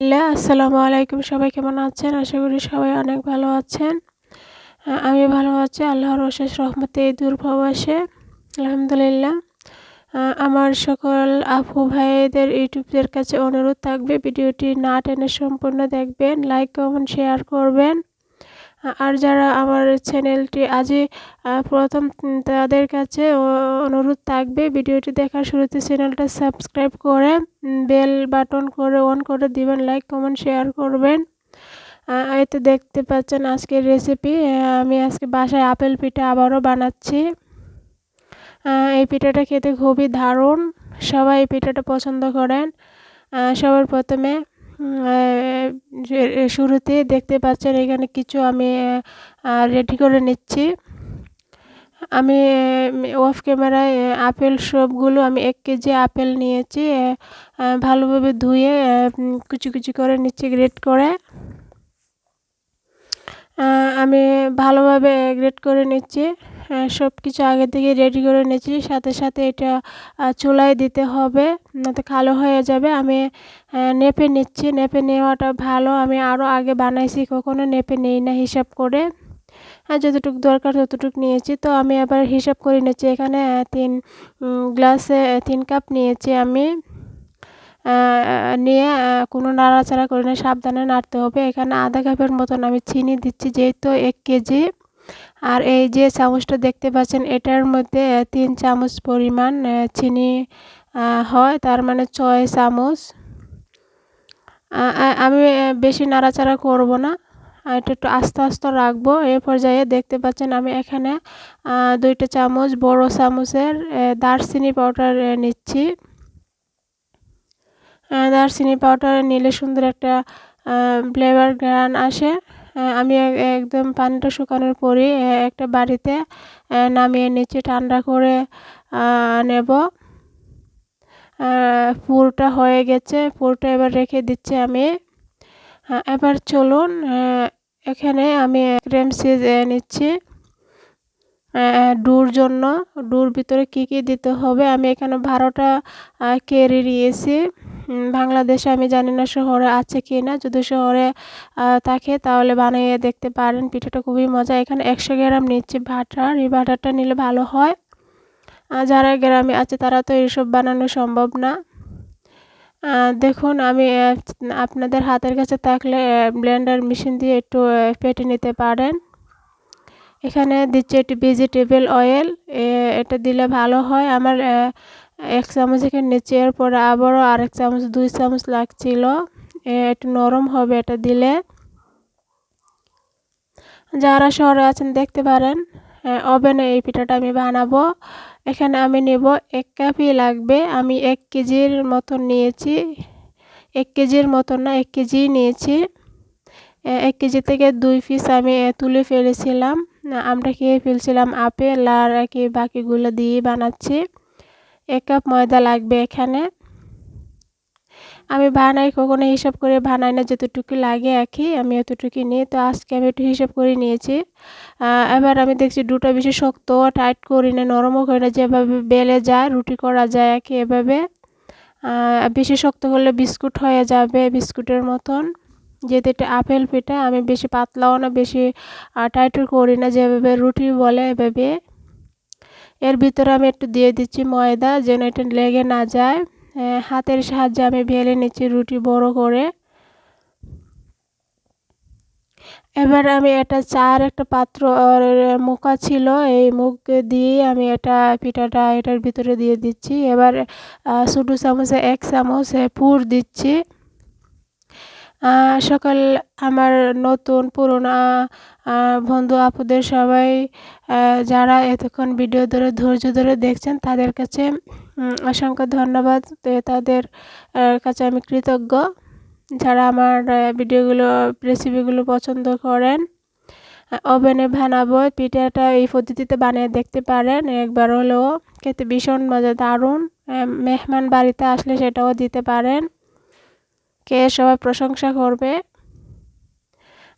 Hello আসসালামু আলাইকুম। সবাই কেমন আছেন? আশা করি সবাই অনেক ভালো আছেন। আমি ভালো আছি, আল্লাহর অশেষ রহমতে এই দূরপ্রবাসে আলহামদুলিল্লাহ। আমার সকল আপু ভাইদের, ইউটিউবদের কাছে অনুরোধ থাকবে, ভিডিওটি না টেনে সম্পূর্ণ দেখবেন, লাইক, কমেন্ট, শেয়ার করবেন। আর যারা আমার চ্যানেলটি আজই প্রথম তাদের কাছে অনুরোধ থাকবে ভিডিওটি দেখার শুরুতে চ্যানেলটা সাবস্ক্রাইব করে বেল বাটন করে, অন করে দিবেন, লাইক, কমেন্ট, শেয়ার করবেন। এই তো দেখতে পাচ্ছেন আজকের রেসিপি। আমি আজকে বাসায় আপেল পিঠা আবারও বানাচ্ছি। এই পিঠাটা খেতে খুবই দারুণ। সবাই এই পিঠাটা পছন্দ করেন। সবার প্রথমে শুরুতে দেখতে পাচ্ছেন এখানে কিছু আমি রেডি করে নিচ্ছি। আমি অফ ক্যামেরায় আপেল সবগুলো আমি এক কেজি আপেল নিয়েছি ভালোভাবে ধুয়ে কুচি কুচি করে নিচ্ছি গ্রেট করে। আমি ভালোভাবে গ্রেট করে নিচ্ছি। সব কিছু আগে থেকে রেডি করে নিয়েছি। সাথে সাথে এটা চুলায় দিতে হবে নয়তো কালো হয়ে যাবে। আমি নেপে নিচ্ছি। নেপে নেওয়াটা ভালো। আমি আরও আগে বানাইছি, কখনো নেপে নেই না হিসাব করে। হ্যাঁ যতটুকু দরকার ততটুকু নিয়েছি। তো আমি আবার হিসাব করে নিচ্ছি। এখানে তিন গ্লাসে তিন কাপ নিয়েছি আমি। নিয়ে কোনো নাড়াচাড়া করে না। সাবধানে নাড়তে হবে। এখানে আধা কাপের মতন আমি চিনি দিচ্ছি, যেহেতু এক কেজি। আর এই যে চামচটা দেখতে পাচ্ছেন, এটার মধ্যে তিন চামচ পরিমাণ চিনি হয়, তার মানে ছয় চামচ। আমি বেশি নাড়াচাড়া করব না। এটা একটু আস্তে আস্তে রাখব। এ পর্যায়ে দেখতে পাচ্ছেন, আমি এখানে দুইটা চামচ বড় চামচের দারচিনি পাউডার নিচ্ছি। দারচিনি পাউডার নিলে সুন্দর একটা ফ্লেভার গ্রান আসে। আমি একদম পানিটা শুকানোর পরই একটা বাড়িতে নামিয়ে নিচ্ছি, ঠান্ডা করে নেব। পুরটা হয়ে গেছে, পুরটা এবার রেখে দিচ্ছি আমি। এবার চলুন এখানে আমি ক্রেম সিজ নিচ্ছি। ডুর জন্য, ডুর ভিতরে কি কি দিতে হবে, আমি এখানে বারোটা কেরি নিয়েছি। বাংলাদেশে আমি জানি না শহরে আছে কি না। যদি শহরে থাকে তাহলে বানিয়ে দেখতে পারেন। পিঠাটা খুবই মজা। এখানে একশো গ্রাম নিচ্ছি বাটার এই বাটারটা নিলে ভালো হয়। যারা গ্রামে আছে তারা তো এইসব বানানো সম্ভব না। দেখুন, আমি আপনাদের হাতের কাছে থাকলে ব্লেন্ডার মেশিন দিয়ে একটু পেটে নিতে পারেন। এখানে দিচ্ছি একটি ভেজিটেবল অয়েল। এটা দিলে ভালো হয়। আমার এক চামচ এখানে নিচে এরপরে আবারও আরেক চামচ, দুই চামচ লাগছিল। একটু নরম হবে এটা দিলে। যারা শহরে আছেন দেখতে পারেন ওভেনে এই পিঠাটা আমি বানাবো। এখানে আমি নেব এক কাপই লাগবে, আমি এক কেজির মতন নিয়েছি। এক কেজির মতন না, এক কেজি নিয়েছি। এক কেজি থেকে দুই পিস আমি তুলে ফেলেছিলাম। আমরা খেয়ে ফেলছিলাম আপেল আর কি বাকিগুলো দিয়ে বানাচ্ছি। এক কাপ ময়দা লাগবে এখানে। আমি বানাই, কখনো হিসাব করে বানাই না, যতটুকু লাগে একই, আমি এতটুকু নিই। তো আজকে আমি একটু হিসাব করে নিয়েছি। এবার আমি দেখছি দুটা বেশি শক্ত টাইট করি না, নরমও করি না, যেভাবে বেলে যায়, রুটি করা যায় একই এভাবে। বেশি শক্ত হলে বিস্কুট হয়ে যাবে, বিস্কুটের মতন। যেহেতু এটা আপেল পিঠা, আমি বেশি পাতলাও না, বেশি টাইটও করি না, যেভাবে রুটি বলে এভাবে। এর ভিতরে আমি একটু দিয়ে দিচ্ছি ময়দা, যেন এটা লেগে না যায়। হাতের সাহায্যে আমি ভেলে নিচ্ছি রুটি বড় করে। এবার আমি এটা চার একটা পাত্র মুখা ছিল, এই মুখ দিয়ে আমি এটা পিঠাটা এটার ভিতরে দিয়ে দিচ্ছি। এবার ছোটো চামচে এক চামচ পুর দিচ্ছি। সকাল আমার নতুন, পুরোনো বন্ধু আপুদের সবাই যারা এতক্ষণ ভিডিও ধরে, ধৈর্য ধরে দেখছেন, তাদের কাছে অসংখ্য ধন্যবাদ। তাদের কাছে আমি কৃতজ্ঞ। যারা আমার ভিডিওগুলো রেসিপিগুলো পছন্দ করেন ওভেনে বানাবো, পিঠাটা এই পদ্ধতিতে বানিয়ে দেখতে পারেন। একবার হলেও খেতে ভীষণ মজা, দারুণ মেহমান বাড়িতে আসলে সেটাও দিতে পারেন। কে সবাই প্রশংসা করবে?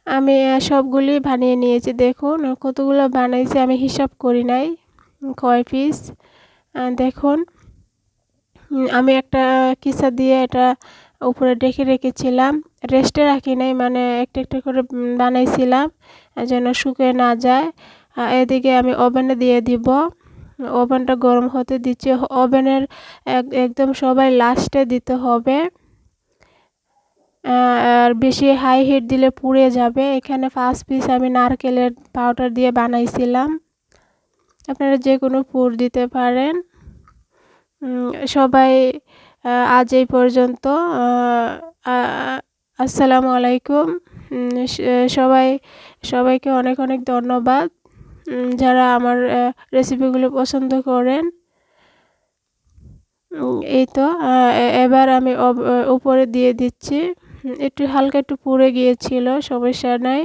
আমি সবগুলি বানিয়ে নিয়েছি, দেখুন কতগুলো বানাইছি, আমি হিসাব করি নাই, কয় পিস দেখুন আমি একটা কিসা দিয়ে এটা উপরে ডেকে রেখেছিলাম রেস্টে রাখি নাই মানে একটা একটা করে বানাইছিলাম যেন শুকিয়ে না যায় এদিকে আমি ওভেনে দিয়ে দিব ওভেনটা গরম হতে দিচ্ছি ওভেনের একদম সবাই লাস্টে দিতে হবে আর বেশি হাই হিট দিলে পুড়ে যাবে। এখানে ফার্স্ট পিস আমি নারকেলের পাউডার দিয়ে বানাইছিলাম। আপনারা যে কোনো পুর দিতে পারেন। সবাই আজ এই পর্যন্ত আসসালামু আলাইকুম। সবাই, সবাইকে অনেক অনেক ধন্যবাদ। যারা আমার রেসিপিগুলো পছন্দ করেন। এই তো এবার আমি উপরে দিয়ে দিচ্ছি। একটু হালকা একটু পুড়ে গিয়েছিল সমস্যা নাই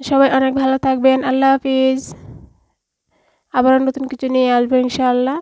সবাই অনেক ভালো থাকবেন, আল্লাহ হাফিজ। আবার নতুন কিছু নিয়ে আসব ইনশাআল্লাহ।